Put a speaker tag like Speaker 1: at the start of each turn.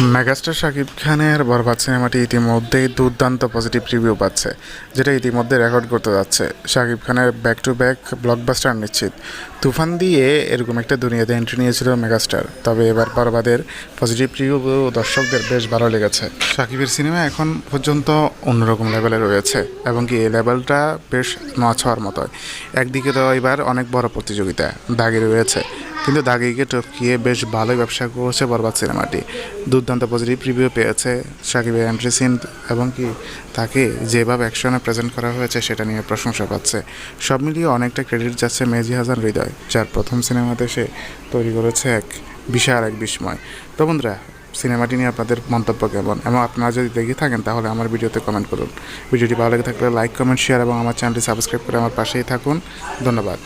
Speaker 1: Megastar Shakib খানের বরবাদ সিনেমাটি ইতিমধ্যেই দুর্দান্ত পজিটিভ রিভিউ পাচ্ছে, যেটা ইতিমধ্যে রেকর্ড করতে যাচ্ছে। শাকিব খানের ব্যাক টু ব্যাক ব্লকবাস্টার নিশ্চিত। তুফান দিয়ে এরকম একটা দুনিয়াতে এন্ট্রি নিয়েছিল মেগাস্টার, তবে এবার বরবাদের পজিটিভ রিভিউ দর্শকদের বেশ ভালো লেগেছে। শাকিবের সিনেমা এখন পর্যন্ত অন্যরকম লেভেলে রয়েছে, এবং কি এই লেভেলটা বেশ নচ হওয়ার মতো একদিকে তো এবার অনেক বড় প্রতিযোগিতা, দাগি রয়েছে। কিন্তু দাগিকে টপকিয়ে বেশ ভালোই ব্যবসা করেছে বরবাদ সিনেমাটি। দুর্দান্ত পজিটিভ রিভিউ পেয়েছে সাকিবের এন্ট্রি সিন এবং কি তাকে যেভাবে অ্যাকশনে প্রেজেন্ট করা হয়েছে সেটা নিয়ে প্রশংসা পাচ্ছে। সব মিলিয়ে অনেকটা ক্রেডিট যাচ্ছে মেজি হাসান হৃদয়, যার প্রথম সিনেমাতে সে তৈরি করেছে এক বিশাল এক বিস্ময়। তো বন্ধুরা, সিনেমাটি নিয়ে আপনাদের মন্তব্য কেমন? এবং আপনারা যদি দেখে থাকেন, তাহলে আমার ভিডিওতে কমেন্ট করুন। ভিডিওটি ভালো লেগে থাকলে লাইক কমেন্ট শেয়ার এবং আমার চ্যানেলটি সাবস্ক্রাইব করে আমার পাশেই থাকুন। ধন্যবাদ।